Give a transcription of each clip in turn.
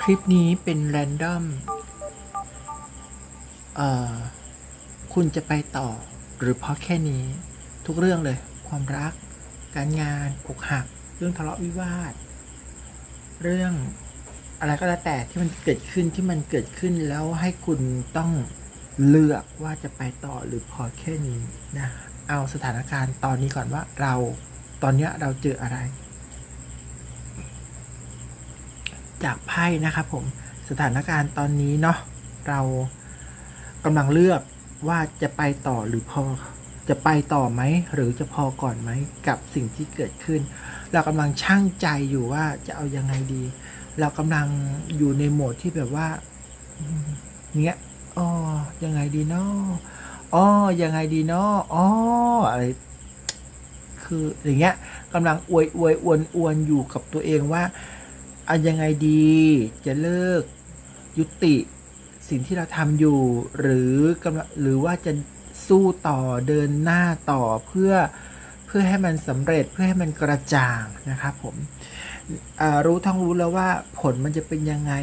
คลิปนี้เป็นแรนดอมเอ่อ คุณจะไปต่อหรือพอแค่นี้ ทุกเรื่องเลย ความรัก การงานอกหัก เรื่องทะเลาะวิวาท เรื่องอะไรก็แล้วแต่ที่มันเกิดขึ้นที่มันเกิดขึ้นแล้วให้คุณต้องเลือกว่าจะไปต่อหรือพอแค่นี้นะ เอาสถานการณ์ตอนนี้ก่อนว่าเราตอนนี้เราเจออะไร จากไพ่นะครับผมสถานการณ์ตอนนี้เนาะเรากำลังเลือกว่าจะไปต่อหรือพอจะไปต่อไหมหรือจะพอก่อนไหมกับสิ่งที่เกิดขึ้น เรากำลังช่างใจอยู่ว่าจะเอายังไงดี เรากำลังอยู่ในโหมดที่แบบว่าอืมเนี้ยอ๋อยังไงดีเนาะอ๋อยังไงดีเนาะอ๋ออะไรคืออย่างเงี้ยกำลังอวยอวยอวนอวนอยู่กับตัวเองว่า อายังไงดี จะเลิกยุติสิ่งที่เราทำอยู่ หรือกำลังหรือว่าจะสู้ต่อเดินหน้าต่อเพื่อเพื่อให้มันสำเร็จเพื่อให้มันกระจ่างนะครับผมรู้ทั้งรู้แล้วว่าผลมันจะเป็นยังไง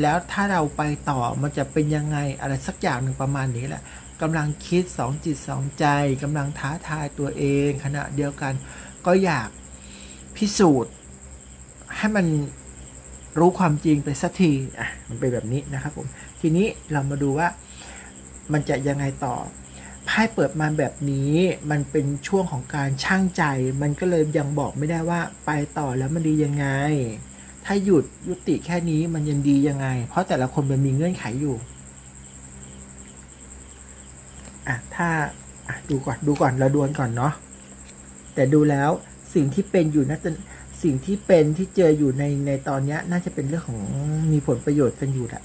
แล้วถ้าเราไปต่อมันจะเป็นยังไงอะไรสักอย่างหนึ่งประมาณนี้แหละกำลังคิดสองจิตสองใจกำลังท้าทายตัวเอง ขณะเดียวกัน ก็อยากพิสูจน์ให้มัน รู้ความจริงไปสักทีอะมันเป็นแบบนี้นะครับผมทีนี้เรามาดูว่ามันจะยังไงต่อไพ่เปิดมาแบบนี้มันเป็นช่วงของการช่างใจ มันก็เลยยังบอกไม่ได้ว่าไปต่อแล้วมันดียังไง ถ้าหยุดยุติแค่นี้มันยังดียังไง เพราะแต่ละคนมันมีเงื่อนไขอยู่อะถ้าอะดูก่อนดูก่อนเราดวลก่อนเนาะแต่ดูแล้วสิ่งที่เป็นอยู่น่าจะ สิ่งที่เป็นที่เจออยู่ในในตอนนี้น่าจะเป็นเรื่องของมีผลประโยชน์กันอยู่แหละ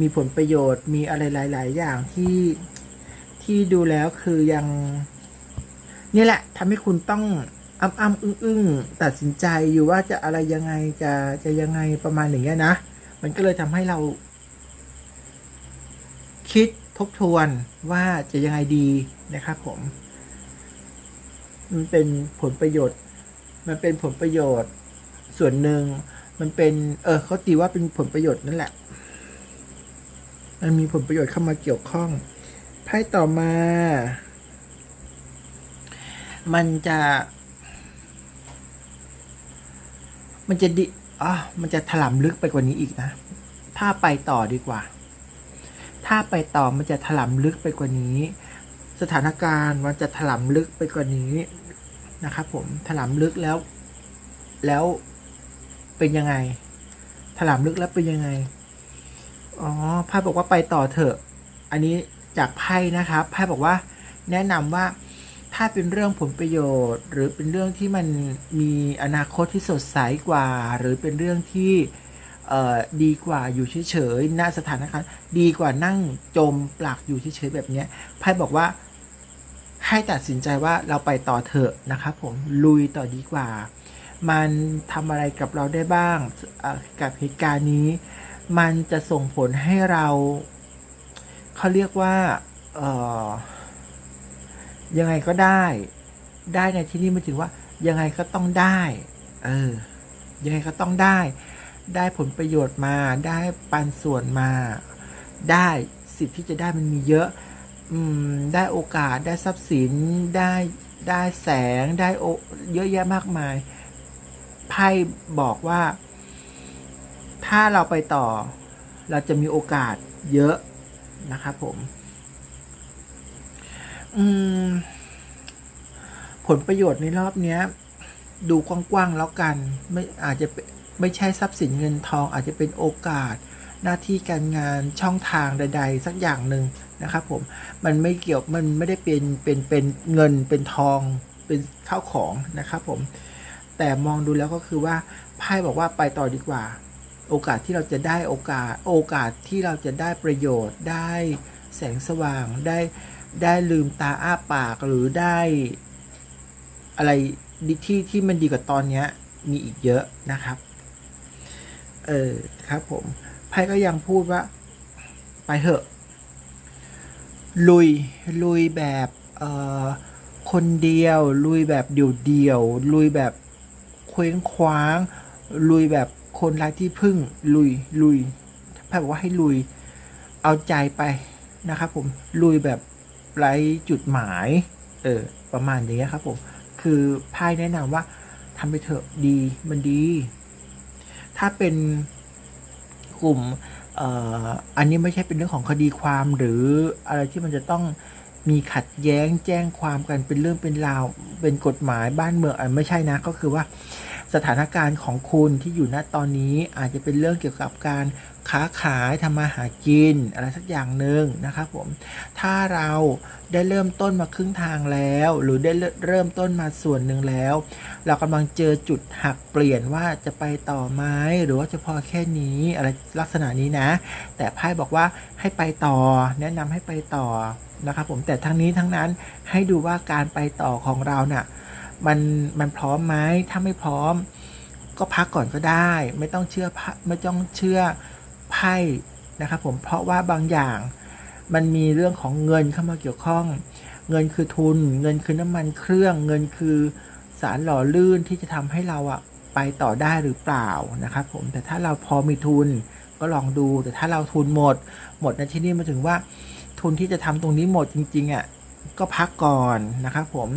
มีผลประโยชน์มีอะไรหลาย ๆ อย่างที่ที่ดูแล้วคือยังนี่แหละทำให้คุณต้องอ้ำอ้ำอึ้งอึ้งตัดสินใจอยู่ว่าจะอะไรยังไงจะจะยังไงประมาณอย่างเงี้ยนะ มันก็เลยทำให้เรา คิดทบทวนว่าจะยังไงดีนะครับผม มันเป็นผลประโยชน์ มันเป็นผลประโยชน์ ส่วนหนึ่งมันเป็น เออเขาตีว่าเป็นผลประโยชน์นั่นแหละ มันมีผลประโยชน์เข้ามาเกี่ยวข้องไพ่ต่อมา มันจะ มันจะดิอ๋อมันจะถล่มลึกไปกว่านี้อีกนะ ถ้าไปต่อดีกว่า ถ้าไปต่อมันจะถล่มลึกไปกว่านี้ สถานการณ์มันจะถล่มลึกไปกว่านี้ นะครับผมถล่มลึกแล้ว แล้วเป็นยังไง ถล่มลึกแล้วเป็นยังไง อ๋อไพ่บอกว่าไปต่อเถอะ อันนี้จากไพ่นะครับไพ่บอกว่าแนะนำว่าถ้าเป็นเรื่องผลประโยชน์ หรือเป็นเรื่องที่มันมีอนาคตที่สดใสกว่า หรือเป็นเรื่องที่ดีกว่าอยู่เฉยๆณสถานการณ์ดีกว่านั่งจมปลักอยู่เฉยๆแบบนี้ไพ่บอกว่า ให้ตัดสินใจว่าเราไปต่อเถอะนะครับผมลุยต่อดีกว่า มันทำอะไรกับเราได้บ้างกับเหตุการณ์นี้ มันจะส่งผลให้เราเขาเรียกว่าเออยังไงก็ได้ ได้ในที่นี้มันถึงว่า ยังไงก็ต้องได้ เออ ยังไงก็ต้องได้ ได้ผลประโยชน์มา ได้ปันส่วนมา ได้สิทธิ์ที่จะได้มันมีเยอะ ได้โอกาสได้ทรัพย์สินได้ได้แสงได้โอเยอะแยะมากมายไพ่บอกว่า ถ้าเราไปต่อ เราจะมีโอกาสเยอะนะครับผม อืม ผลประโยชน์ในรอบเนี้ย ดูกว้างๆแล้วกัน ไม่อาจจะเป็นไม่ใช่ทรัพย์สินเงินทอง อาจจะเป็นโอกาสหน้าที่การงานช่องทางใด ๆ สักอย่างหนึ่ง นะครับผมมันไม่เกี่ยวมันไม่ได้เป็นเป็นเป็นเงินเป็นทองเป็นข้าวของนะครับผมแต่มองดูแล้วก็คือว่าไพ่บอกว่าไปต่อดีกว่า โอกาสที่เราจะได้โอกาส โอกาสที่เราจะได้ประโยชน์ ได้แสงสว่างได้ได้ลืมตาอ้าปากหรือได้อะไรที่ที่มันดีกว่าตอนนี้มีอีกเยอะนะครับ เออครับผมไพ่ก็ยังพูดว่า ไปเถอะ ลุย ลุยแบบเอ่อคนเดียว ลุยแบบเดี่ยวเดี่ยว ลุยแบบเคว้งคว้าง ลุยแบบคนไร้ที่พึ่ง ลุย ลุยไพ่บอกว่าให้ลุย เอาใจไปนะครับผม ลุยแบบไร้จุดหมาย เออ ประมาณอย่างเงี้ยครับผม คือไพ่แนะนำว่าทำไปเถอะดี มันดี ถ้าเป็นกลุ่ม อันนี้ไม่ใช่เป็นเรื่องของคดีความหรืออะไรที่มันจะต้องมีขัดแย้งแจ้งความกันเป็นเรื่องเป็นราวเป็นกฎหมายบ้านเมืองอไม่ใช่นะก็คือว่าสถานการณ์ของคุณที่อยู่ณตอนนี้อาจจะเป็นเรื่องเกี่ยวกับการ ค้าขายทำมาหากิน อะไรสักอย่างหนึ่งนะครับผมถ้าเราได้เริ่มต้นมาครึ่งทางแล้ว หรือได้เริ่มต้นมาส่วนหนึ่งแล้ว เรากำลังเจอจุดหักเปลี่ยนว่าจะไปต่อไหมหรือว่าจะพอแค่นี้อะไรลักษณะนี้นะ แต่ไพ่บอกว่าให้ไปต่อ แนะนำให้ไปต่อนะครับผมแต่ทั้งนี้ทั้งนั้นให้ดูว่าการไปต่อของเราเนะ่ะมันมันพร้อมไหมถ้าไม่พร้อม ก็พักก่อนก็ได้ ไม่ต้องเชื่อไม่ต้องเชื่อ พ่นะครับผมเพราะว่าบางอย่างมันมีเรื่องของเงินเข้ามาเกี่ยวข้อง เงินคือทุน เงินคือน้ำมันเครื่อง เงินคือสารหล่อลื่นที่จะทำให้เราอะไปต่อได้หรือเปล่านะครับผมแต่ถ้าเราพอมีทุนก็ลองดู แต่ถ้าเราทุนหมด หมดในที่นี้มาถึงว่า ทุนที่จะทำตรงนี้หมดจริงๆอะ่ะก็พักก่อนนะครับผม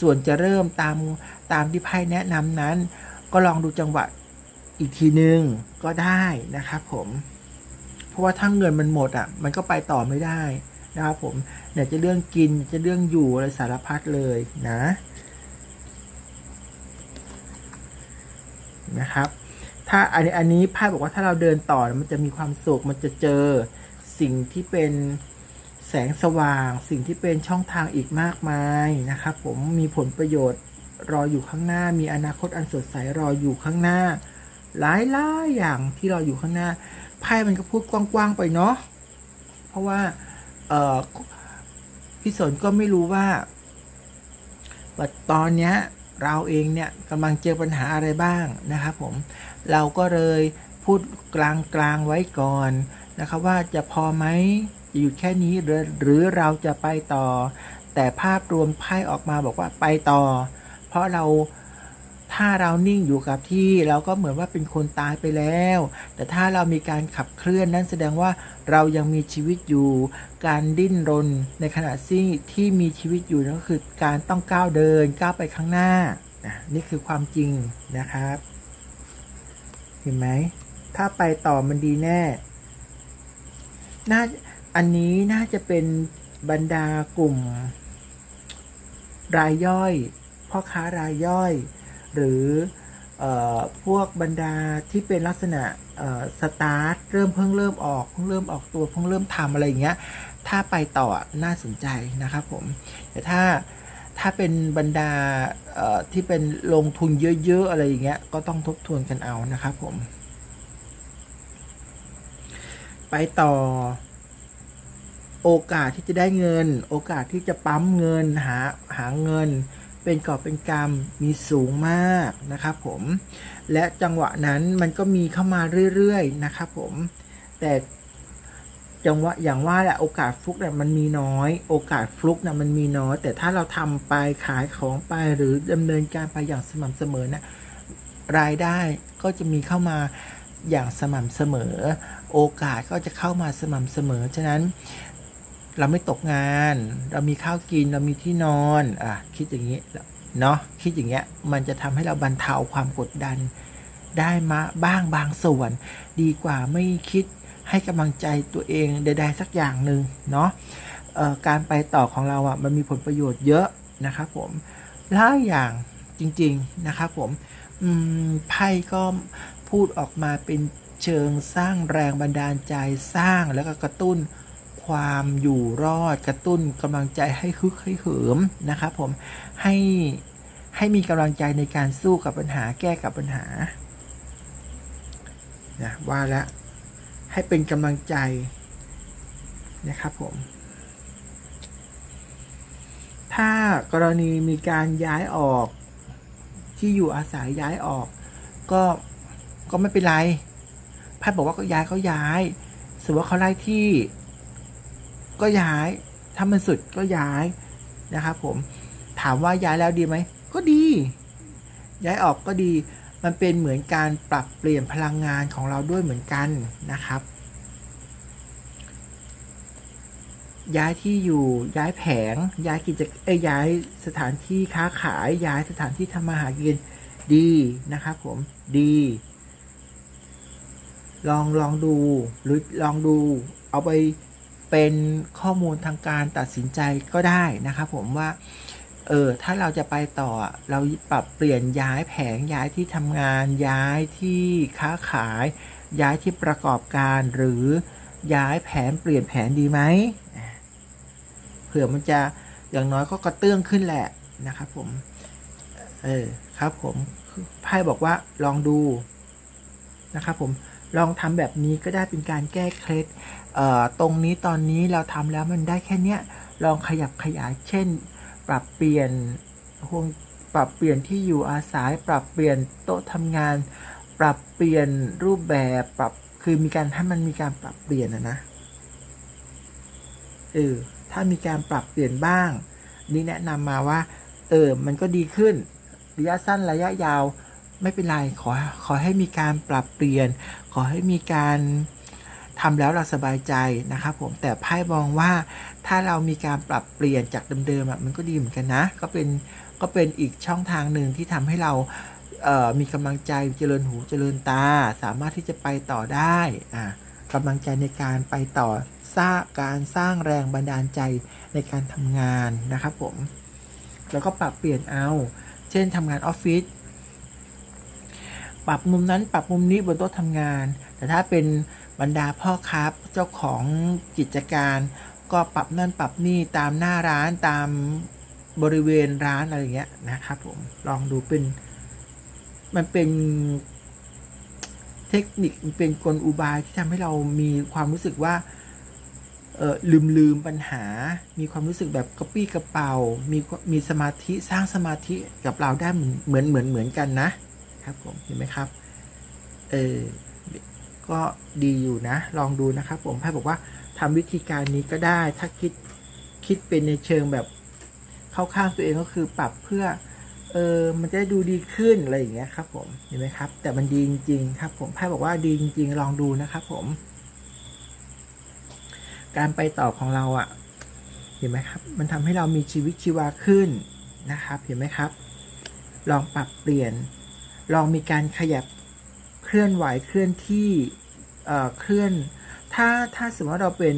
ส่วนจะเริ่มตามตามที่ไพ่แนะนำนั้น ก็ลองดูจังหวะอีกทีนึงก็ได้นะครับผม ราะว่าถ้าเงินมันหมดอะ มันก็ไปต่อไม่ได้นะครับผมเนี่ยจะเรื่องกินจะเรื่องอยู่อะไรสารพัดเลยนะนะครับ ถ้าอันนี้อันนี้ไพ่บอกว่าถ้าเราเดินต่อมันจะมีความสุขมันจะเจอสิ่งที่เป็นแสงสว่าง สิ่งที่เป็นช่องทางอีกมากมายนะครับ ผมมีผลประโยชน์รออยู่ข้างหน้า มีอนาคตอันสดใสรออยู่ข้างหน้า หลายหลายอย่างที่รออยู่ข้างหน้า ไพ่มันก็พูดกว้างๆไปเนาะเพราะว่าเออพี่สนก็ไม่รู้ว่าว่าตอนเนี้ยเราเองเนี่ยกำลังเจอปัญหาอะไรบ้างนะครับผมเราก็เลยพูดกลางๆไว้ก่อนนะครับว่าจะพอไหมจะอยู่แค่นี้หรือหรือเราจะไปต่อ แต่ภาพรวมไพ่ออกมาบอกว่าไปต่อ เพราะเรา ถ้าเรานิ่งอยู่กับที่เราก็เหมือนว่าเป็นคนตายไปแล้ว แต่ถ้าเรามีการขับเคลื่อนนั่นแสดงว่าเรายังมีชีวิตอยู่ การดิ้นรนในขณะที่ที่มีชีวิตอยู่นั่นก็คือการต้องก้าวเดินก้าวไปข้างหน้านะนี่คือความจริงนะครับ เห็นไหม ถ้าไปต่อมันดีแน่น่าอันนี้น่าจะเป็นบรรดากลุ่ม รายย่อยพ่อค้ารายย่อย หรืออพวกบรรดาที่เป็นลักษณะสตาร์ทเริ่มเพิ่งเริ่มออกเพิ่งเริ่มออกตัวเพิ่งเริ่มทำอะไรอย่างเงี้ยถ้าไปต่อน่าสนใจนะครับผมแต่ถ้าถ้าเป็นบรรดาที่เป็นลงทุนเยอะๆอะไรอย่างเงี้ยก็ต้องทบทวนกันเอานะครับผม ไปต่อโอกาสที่จะได้เงิน โอกาสที่จะปั๊มเงินหาหาเงิน เป็นกอบเป็นกรรมมีสูงมากนะครับผมและจังหวะนั้นมันก็มีเข้ามาเรื่อยๆนะครับผมแต่จังหวะอย่างว่าแหละโอกาสฟลุกเนี่ยมันมีน้อย โอกาสฟลุกเนี่ยมันมีน้อย แต่ถ้าเราทำไปขายของไปหรือดำเนินการไปอย่างสม่ำเสมอนะรายได้ก็จะมีเข้ามาอย่างสม่ำเสมอ โอกาสก็จะเข้ามาสม่ำเสมอ ฉะนั้น เราไม่ตกงาน เรามีข้าวกินเรามีที่นอนอะคิดอย่างนี้เนาะคิดอย่างเงี้ยมันจะทำให้เราบรรเทาความกดดัน ได้มาบ้างบางส่วน ดีกว่าไม่คิดให้กำลังใจตัวเองใดๆสักอย่างหนึ่งเนาะการไปต่อของเราอะมันมีผลประโยชน์เยอะนะครับผมหลายอย่างจริง ๆ นะครับผมไพ่ก็พูดออกมาเป็นเชิงสร้างแรงบันดาลใจสร้างแล้วก็กระตุ้น ความอยู่รอดกระตุ้นกำลังใจให้ฮึกให้เหิมนะครับผมให้ให้มีกำลังใจในการสู้กับปัญหาแก้กับปัญหานะว่าแล้วให้เป็นกำลังใจนะครับผม ถ้ากรณีมีการย้ายออกที่อยู่อาศัยย้ายออก ก็ก็ไม่เป็นไรพ่บอกว่าก็ย้ายเขาย้ายสมมติว่าเขาไล่ที่ ก็ย้าย ถ้ามันสุดก็ย้ายนะครับผมถามว่าย้ายแล้วดีไหม ก็ดี ย้ายออกก็ดี มันเป็นเหมือนการปรับเปลี่ยนพลังงานของเราด้วยเหมือนกันนะครับ ย้ายที่อยู่ ย้ายแผง ย้ายกิจเอ้ยย้ายสถานที่ค้าขาย ย้ายสถานที่ทำมาหากิน ดีนะครับผม ดี ลองลองดู หรือลองดู เอาไป เป็นข้อมูลทางการตัดสินใจก็ได้นะครับผมว่าเออถ้าเราจะไปต่อเราปรับเปลี่ยนย้ายแผงย้ายที่ทำงาน ย้ายที่ค้าขาย ย้ายที่ประกอบการหรือย้ายแผนเปลี่ยนแผนดีไหมเผื่อมันจะอย่างน้อยก็กระเตื้องขึ้นแหละนะครับผมเออครับผมไพ่บอกว่าลองดูนะครับผม ลองทำแบบนี้ก็ได้เป็นการแก้เคล็ดตรงนี้ตอนนี้เราทำแล้วมันได้แค่เนี้ยลองขยับขยายเช่น ปรับเปลี่ยนห่วงปรับเปลี่ยนที่อยู่อาศัย ปรับเปลี่ยนโต๊ะทำงาน ปรับเปลี่ยนรูปแบบปรับคือมีการให้มันมีการปรับเปลี่ยนนะนะเออถ้ามีการปรับเปลี่ยนบ้าง นี่แนะนำมาว่า เออ มันก็ดีขึ้น ระยะสั้นระยะยาว ไม่เป็นไรขอขอให้มีการปรับเปลี่ยน ขอให้มีการทำแล้วเราสบายใจนะครับผมแต่ไพ่มองว่าถ้าเรามีการปรับเปลี่ยนจากเดิมๆอะมันก็ดีเหมือนกันนะ ก็เป็นก็เป็นอีกช่องทางหนึ่งที่ทำให้เราเมีกำลังใจเจริญหูเจริญตา สามารถที่จะไปต่อได้อ่ากำลังใจในการไปต่อสร้างการสร้างแรงบันดาลใจในการทำงานนะครับผม แล้วก็ปรับเปลี่ยนเอา เช่นทำงานออฟฟิศ ปรับมุมนั้นปรับมุมนี้บนโต๊ะทำงาน แต่ถ้าเป็นบรรดาพ่อค้าเจ้าของกิจการ ก็ปรับนั่นปรับนี่ตามหน้าร้านตามบริเวณร้านอะไรอย่างเงี้ยนะครับผมลองดูเป็นมันเป็นเทคนิคเป็นกลอุบายที่ทำให้เรามีความรู้สึกว่าเออลืมลืมปัญหา มีความรู้สึกแบบกระปี้กระเป๋า มีมีสมาธิสร้างสมาธิกับเราได้เหมือนเหมือนเหมือนกันนะ ครับผมเห็นไหมครับ เออ ก็ดีอยู่นะ ลองดูนะครับผมไพ่บอกว่าทำวิธีการนี้ก็ได้ ถ้าคิดคิดเป็นในเชิงแบบเข้าข้างตัวเองก็คือปรับเพื่อ เออ มันจะดูดีขึ้นอะไรอย่างเงี้ยครับ ผมเห็นไหมครับ แต่มันดีจริงๆครับ ผมไพ่บอกว่าดีจริงๆ ลองดูนะครับ ผม การไปต่อของเราอะ่ะ เห็นไหมครับ มันทำให้เรามีชีวิตชีวาขึ้นนะครับ เห็นไหมครับ ลองปรับเปลี่ยน ลองมีการขยับเคลื่อนไหวเคลื่อนที่เอ่อเคลื่อน ถ้าถ้าสมมติว่าเราเป็น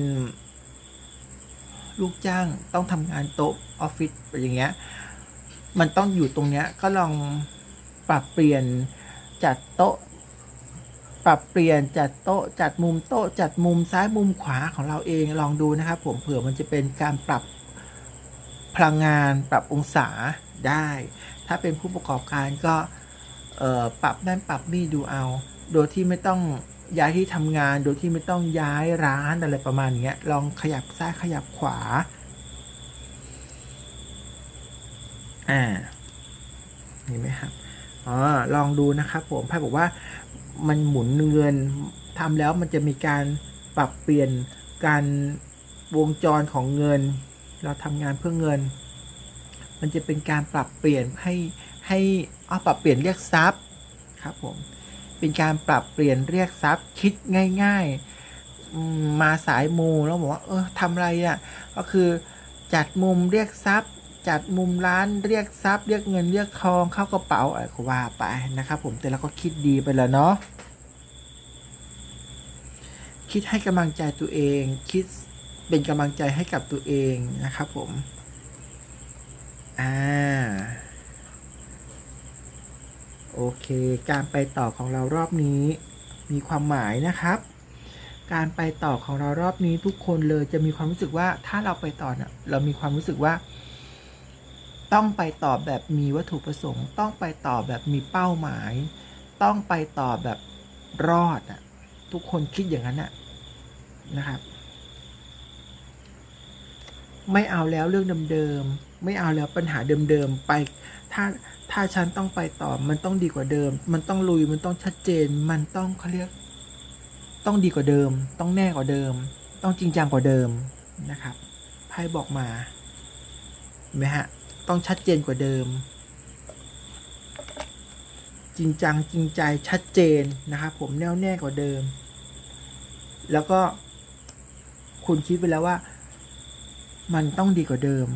ลูกจ้างต้องทำงานโต๊ะออฟฟิศอย่างเงี้ย มันต้องอยู่ตรงเนี้ยก็ลองปรับเปลี่ยนจัดโต๊ะ ปรับเปลี่ยนจัดโต๊ะ จัดมุมโต๊ะ จัดมุมซ้ายมุมขวาของเราเองลองดูนะครับ ผมเผื่อมันจะเป็นการปรับพลังงานปรับองศาได้ ถ้าเป็นผู้ประกอบการก็ ปรับนั่นปรับนี่ดูเอา โดยที่ไม่ต้องย้ายที่ทำงาน โดยที่ไม่ต้องย้ายร้านอะไรประมาณเนี้ยลองขยับซ้ายขยับขวาอ่าเห็นไหมครับอ๋อลองดูนะครับผมไพ่บอกว่ามันหมุนเงินทำแล้วมันจะมีการปรับเปลี่ยนการวงจรของเงิน เราทำงานเพื่อเงิน มันจะเป็นการปรับเปลี่ยนให้ ให้เอาปรับเปลี่ยนเรียกทรัพย์ครับผมเป็นการปรับเปลี่ยนเรียกทรัพย์คิดง่ายๆมมาสายมูแล้วบอกว่าเออทำอะไรอะก็คือจัดมุมเรียกทรัพย์จัดมุมร้านเรียกทรัพย์ เรียกเงินเรียกทองเข้ากระเป๋าอะไรก็ว่าไปนะครับผมแต่เราก็คิดดีไปแล้วเนาะคิดให้กำลังใจตัวเอง คิดเป็นกำลังใจให้กับตัวเองนะครับผม อ่า เค การไปต่อของเรารอบนี้มีความหมายนะครับ การไปต่อของเรารอบนี้ทุกคนเลยจะมีความรู้สึกว่าถ้าเราไปต่อเนี่ยเรามีความรู้สึกว่า ต้องไปต่อแบบมีวัตถุประสงค์ ต้องไปต่อแบบมีเป้าหมาย ต้องไปต่อแบบรอดอะทุกคนคิดอย่างนั้นอะนะครับ ไม่เอาแล้วเรื่องเดิมๆไม่เอาแล้วปัญหาเดิมๆไปถ้า ถ้าฉันต้องไปต่อ มันต้องดีกว่าเดิม มันต้องลุย มันต้องชัดเจน มันต้องเขาเรียก ต้องดีกว่าเดิม ต้องแน่กว่าเดิม ต้องจริงจังกว่าเดิมนะครับ ไพ่บอกมาเห็นไหมฮะ ต้องชัดเจนกว่าเดิม จริงจังจริงใจชัดเจนนะครับผมแน่วแน่กว่าเดิม แล้วก็คุณคิดไปแล้วว่า มันต้องดีกว่าเดิม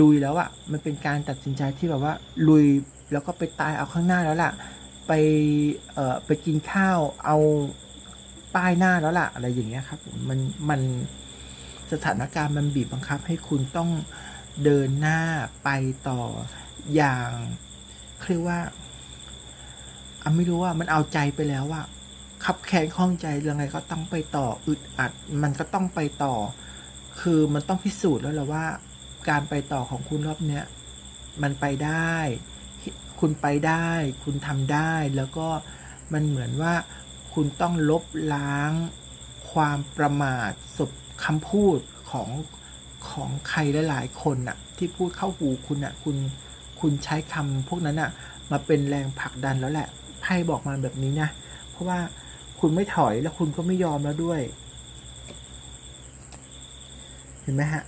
ลุยแล้วอะมันเป็นการตัดสินใจที่แบบว่าลุยแล้วก็ไปตายเอาข้างหน้าแล้วล่ะ ไปเอ่อไปกินข้าวเอาป้ายหน้าแล้วล่ะ อะไรอย่างเงี้ยครับมันมันสถานการณ์มันบีบบังคับให้คุณต้องเดินหน้าไปต่ออย่างเรียกว่าอะไม่รู้ว่ามันเอาใจไปแล้วว่าขับแค้นข้องใจยังไงก็ต้องไปต่ออึดอัด มันก็ต้องไปต่อ คือมันต้องพิสูจน์แล้วแหละว่า การไปต่อของคุณรอบเนี้ยมันไปได้ คุณไปได้ คุณทำได้แล้วก็มันเหมือนว่าคุณต้องลบล้างความประมาทสบคำพูดของของใครหลายๆคนน่ะที่พูดเข้าหูคุณน่ะคุณคุณใช้คำพวกนั้นน่ะมาเป็นแรงผลักดันแล้วแหละไพ่บอกมาแบบนี้นะ เพราะว่าคุณไม่ถอยแล้วคุณก็ไม่ยอมแล้วด้วย เห็นไหมฮะ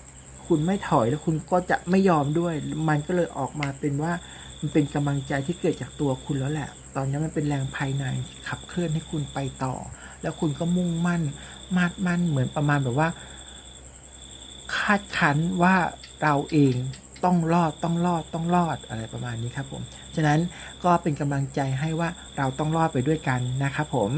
คุณไม่ถอยแล้วคุณก็จะไม่ยอมด้วย มันก็เลยออกมาเป็นว่ามันเป็นกำลังใจที่เกิดจากตัวคุณแล้วแหละ ตอนนี้มันเป็นแรงภายในขับเคลื่อนให้คุณไปต่อ แล้วคุณก็มุ่งมั่น มาดมั่นเหมือนประมาณแบบว่า คาดคั้นว่าเราเองต้องรอดต้องรอดต้องรอดอะไรประมาณนี้ครับผม ฉะนั้นก็เป็นกำลังใจให้ว่าเราต้องรอดไปด้วยกันนะครับผม